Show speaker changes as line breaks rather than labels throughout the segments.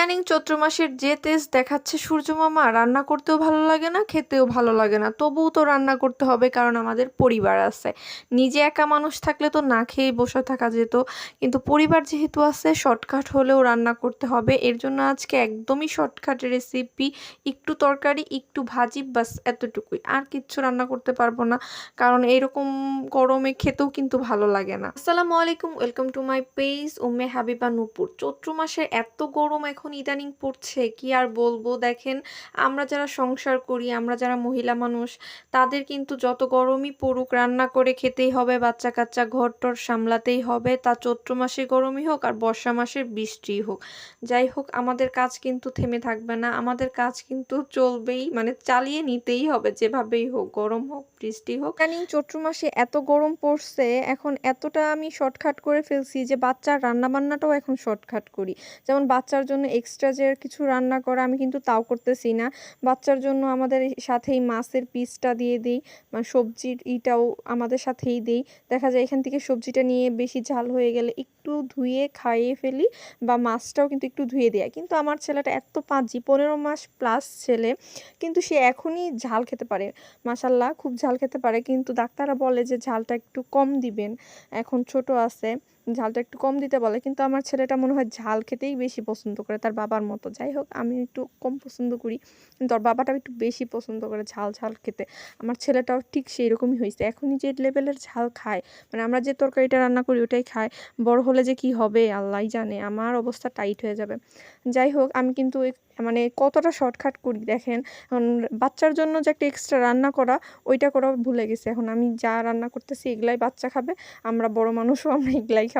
ইদানিং চৈত্র মাসের যে তেজ দেখাচ্ছে সূর্য মামা রান্না করতেও ভালো লাগে না, খেতেও ভালো লাগে না। তবুও তো রান্না করতে হবে কারণ আমাদের পরিবার আছে। নিজে একা মানুষ থাকলে তো না খেয়েই বসে থাকা যেত। কিন্তু পরিবার যেহেতু আছে, শর্টকাট হলেও রান্না করতে হবে। এর জন্য আজকে একদমই শর্টকাট রেসিপি একটু তরকারি, একটু ভাজি বাস এতটুকুই। আর কিচ্ছু রান্না করতে পারব না, কারণ এরকম গরমে খেতেও কিন্তু ভালো লাগে না। আসসালামু আলাইকুম, welcome to my page Umme Habiba Nupur চৈত্র মাসে এত গরম এখন ইদানিং পড়ছে, কি আর বলব? দেখেন, আমরা যারা সংসার করি, আমরা যারা মহিলা মানুষ, তাদের কিন্তু যত গরমই পড়ুক, রান্না করে খেতেই হবে বাচ্চা কাচ্চা ঘর টর সামলাতেই হবে, তা চৈত্র মাসে গরমই হোক আর বর্ষা মাসের বৃষ্টি হোক। যাই হোক, আমাদের কাজ কিন্তু থেমে থাকবে না, আমাদের কাজ কিন্তু চলবেই মানে চালিয়ে নিতেই হবে, যেভাবেই হোক, গরম হোক, বৃষ্টি হোক। ইদানিং চৈত্র মাসে এত গরম পড়ছে, এখন এতটা আমি শর্টকাট করে ফেলছি যে বাচ্চার রান্না বান্নাটাও এখন শর্টকাট করি। যেমন বাচ্চার জন্য এক্সট্রা যে কিছু রান্না করা আমি কিন্তু তাও করতেছি না। বাচ্চার জন্য আমাদের সাথেই মাছের পিসটা দিয়ে দিই সবজির ইটাও আমাদের সাথেই দিই। দেখা যায় এখান থেকে সবজিটা নিয়ে বেশি ঝাল হয়ে গেলে একটু ধুয়ে খাইয়ে ফেলি, বা মাছটাও কিন্তু একটু ধুয়ে দেয় কিন্তু আমার ছেলেটা এত পাঁচজি পনেরো মাস প্লাস ছেলে, কিন্তু সে এখনই ঝাল খেতে পারে। মাসাল্লাহ খুব ঝাল খেতে পারে। কিন্তু ডাক্তাররা বলে যে ঝালটা একটু কম দিবেন। এখন ছোট আছে। ঝালটা একটু কম দিতে বলে, কিন্তু আমার ছেলেটা মনে হয় ঝাল খেতেই বেশি পছন্দ করে তার বাবার মতো। যাই হোক, আমি একটু কম পছন্দ করি, কিন্তু ওর বাবাটাও একটু বেশি পছন্দ করে ঝাল ঝাল খেতে। আমার ছেলেটাও ঠিক সেই রকমই হয়েছে। এখনই যে লেভেলের ঝাল খায় মানে আমরা যে তরকারিটা রান্না করি ওটাই খায়, বড় হলে যে কি হবে আল্লাহ জানে, আমার অবস্থা টাইট হয়ে যাবে। যাই হোক, আমি কিন্তু মানে কতটা শর্টকাট করি দেখেন বাচ্চার জন্য যে একটা এক্সট্রা রান্না করা, ওইটা করা ভুলে গেছে। এখন আমি যা রান্না করতেছি এগুলাই বাচ্চা খাবে, আমরা বড় মানুষও আমরা এগুলাই খাব।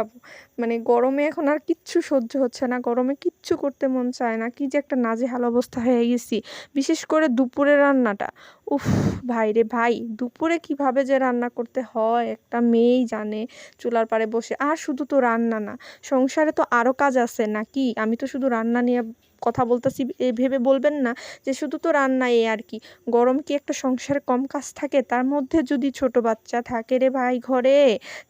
মানে গরমে এখন আর কিচ্ছু সহ্য হচ্ছে না, গরমে কিচ্ছু করতে মন চায় না, কি যে একটা নাজেহাল অবস্থা হয়ে গেছি। বিশেষ করে দুপুরে রান্নাটা। উফ, ভাই রে ভাই, দুপুরে কীভাবে যে রান্না করতে হয়, একটা মেয়েই জানে চুলার পাড়ে বসে। আর শুধু তো রান্না না, সংসারে তো আরও কাজ আছে নাকি? আমি তো শুধু রান্না নিয়ে কথা বলতেছি ভেবে বলবেন না যে শুধু তো রান্না এ আর কি। গরম কি একটা সংসারে কম কাজ থাকে? তার মধ্যে যদি ছোট বাচ্চা থাকে রে ভাই ঘরে,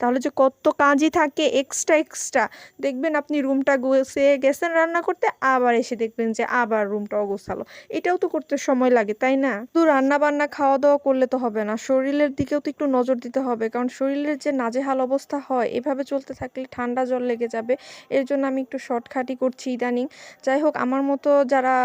তাহলে যে কত কাজই থাকে এক্সট্রা এক্সট্রা দেখবেন আপনি রুমটা গোছে গেছেন রান্না করতে, আবার এসে দেখবেন যে আবার রুমটাও গোছালো। এটাও তো করতে সময় লাগে, তাই না? শুধু রান্না বান্না খাওয়া দাওয়া করলে তো হবে না। শরীরের দিকেও তো একটু নজর দিতে হবে, কারণ শরীরের যে নাজেহাল অবস্থা হয়, এভাবে চলতে থাকলে ঠান্ডা জল লেগে যাবে। এর জন্য আমি একটু শর্টখাটি করছি ইদানিং। যাই হোক আমার মতো যারা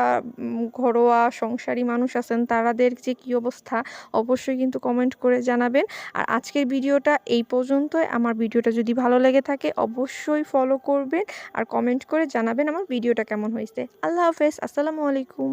ঘরোয়া সংসারী মানুষ আছেন, তারাদের যে কী অবস্থা, অবশ্যই কিন্তু কমেন্ট করে জানাবেন। আর আজকের ভিডিওটা এই পর্যন্তই। আমার ভিডিওটা যদি ভালো লেগে থাকে, অবশ্যই ফলো করবেন আর কমেন্ট করে জানাবেন আমার ভিডিওটা কেমন হয়েছে। আল্লাহ হাফেজ, আসসালামু আলাইকুম।